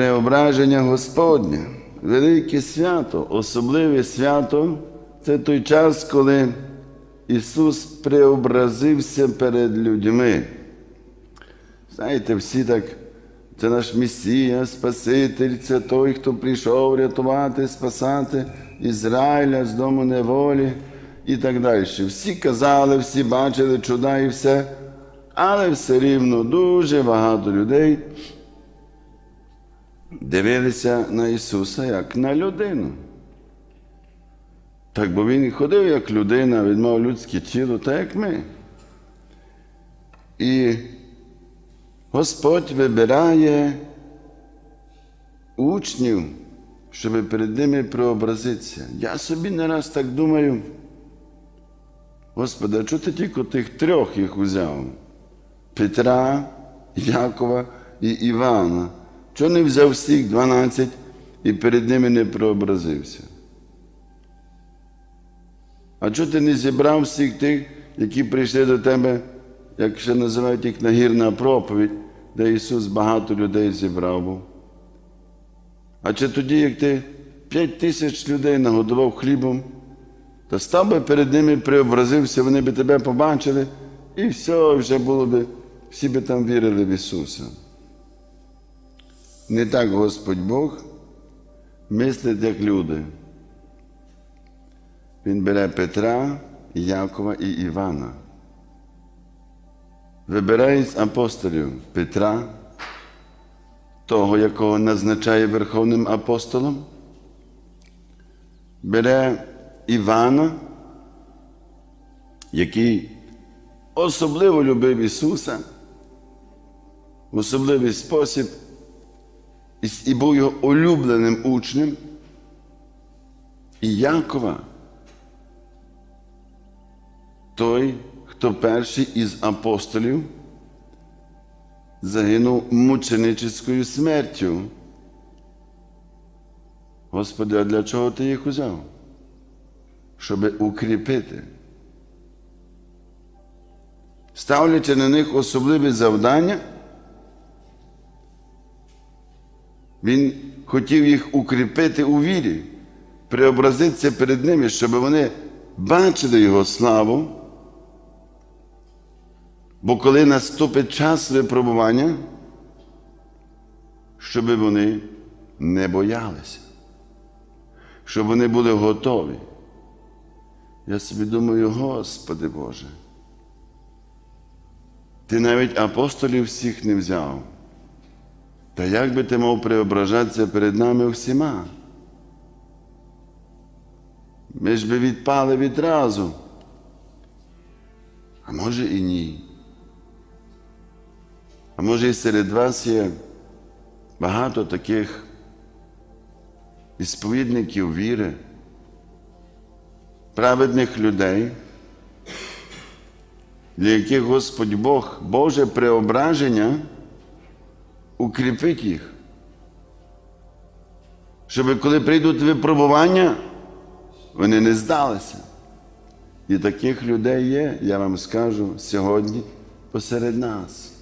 Преображення Господнє, велике свято, особливе свято це той час, коли Ісус преобразився перед людьми. Знаєте, всі так, це наш Месія, Спаситель, це той, хто прийшов рятувати, спасати Ізраїля з дому неволі і так далі. Всі казали, всі бачили чуда і все, але все рівно дуже багато людей дивилися на Ісуса як на людину. Так, бо Він ходив як людина, він мав людське тіло, так як ми. І Господь вибирає учнів, щоб перед ними преобразитися. Я собі не раз так думаю, Господи, а чого ти тільки тих трьох їх узяв? Петра, Якова і Івана. Чого не взяв всіх 12 і перед ними не преобразився? А чого ти не зібрав всіх тих, які прийшли до тебе, як ще називають їх нагірна проповідь, де Ісус багато людей зібрав був? А чи тоді, як ти п'ять тисяч людей нагодував хлібом, то став би перед ними преобразився, вони би тебе побачили, і все, вже було би, всі би там вірили в Ісуса. Не так Господь Бог мислить, як люди. Він бере Петра, Якова і Івана. Вибирає з апостолів Петра, того, якого назначає Верховним апостолом, бере Івана, який особливо любив Ісуса, в особливий спосіб і був його улюбленим учнем, і Якова, той, хто перший із апостолів загинув мученическою смертю. Господи, а для чого ти їх узяв? Щоб укріпити. Ставлячи на них особливі завдання, Він хотів їх укріпити у вірі, преобразитися перед ними, щоб вони бачили Його славу. Бо коли наступить час випробування, щоб вони не боялися, щоб вони були готові. Я собі думаю, Господи Боже, ти навіть апостолів всіх не взяв. Та як би ти мав преображатися перед нами всіма? Ми ж би відпали відразу. А може і ні. А може і серед вас є багато таких ісповідників віри, праведних людей, для яких Господь Бог, Боже преображення укріпить їх. Щоб коли прийдуть випробування, вони не здалися. І таких людей є, я вам скажу, сьогодні посеред нас.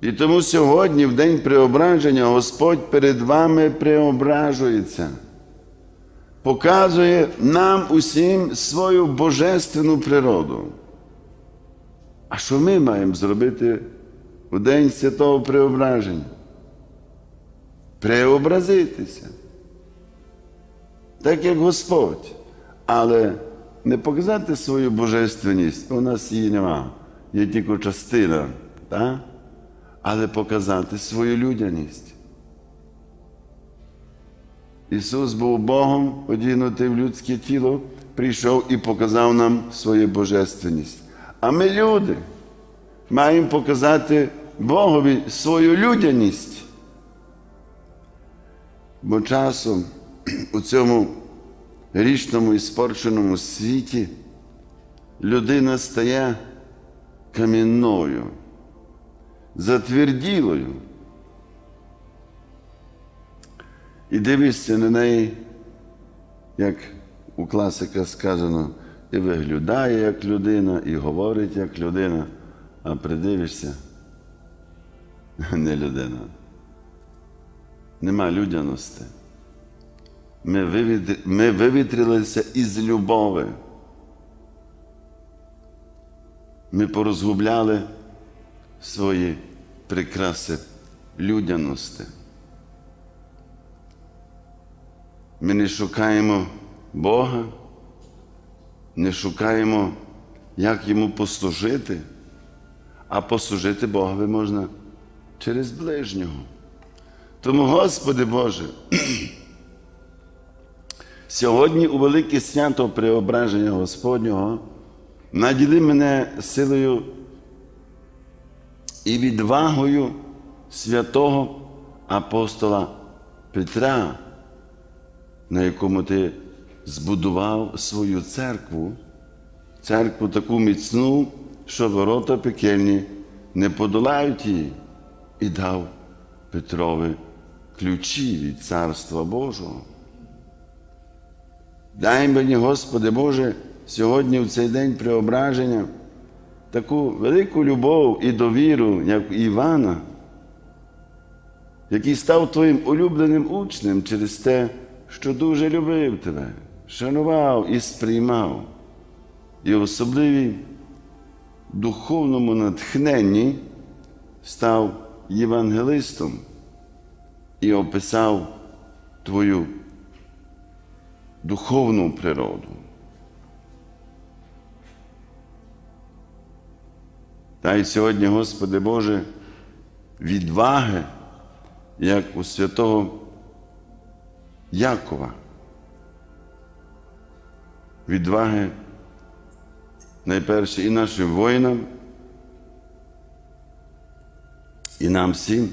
І тому сьогодні, в день преображення, Господь перед вами преображується, показує нам усім свою божественну природу. А що ми маємо зробити у день святого преображення? Преобразитися. Так як Господь, але не показати свою божественність, у нас її нема, є тільки частина, так? але показати свою людяність. Ісус був Богом, одягнутий в людське тіло, прийшов і показав нам свою божественність. А ми люди маємо показати Богові свою людяність. Бо часом у цьому річному і спорченому світі людина стає камінною, затверділою. І дивишся на неї, як у класика сказано, і виглядає як людина, і говорить як людина, а придивишся не людина. нема людяності. Ми, вивітрі, ми вивітрилися із любови. Ми порозгубляли свої прикраси людяності. Ми не шукаємо Бога, не шукаємо, як йому послужити, а послужити Богові можна через ближнього. Тому, Господи Боже, сьогодні у велике свято преображення Господнього наділи мене силою і відвагою святого апостола Петра, на якому ти збудував свою церкву, церкву таку міцну, що ворота пекельні не подолають її, і дав Петрові ключі від Царства Божого. Дай мені, Господи Боже, сьогодні в цей день преображення таку велику любов і довіру, як у Івана, який став твоїм улюбленим учнем через те, що дуже любив тебе, шанував і сприймав, і в особливій духовному натхненні став євангелистом і описав твою духовну природу. Дай сьогодні, Господи Боже, відваги, як у святого Якова. Відваги найперше і нашим воїнам, і нам всім,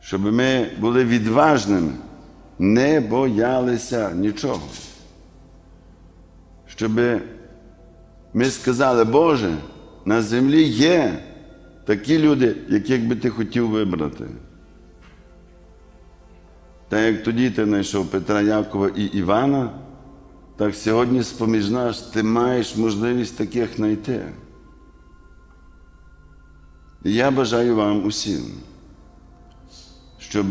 щоб ми були відважними, не боялися нічого. Щоб ми сказали, Боже, на землі є такі люди, яких би ти хотів вибрати. Та як тоді ти знайшов Петра Якова і Івана, так сьогодні з-поміж нас ти маєш можливість таких знайти. Я бажаю вам усім, щоб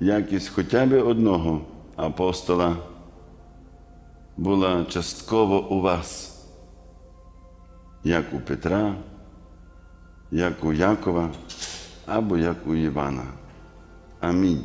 якість хоча б одного апостола була частково у вас, як у Петра, як у Якова або як у Івана. Амінь.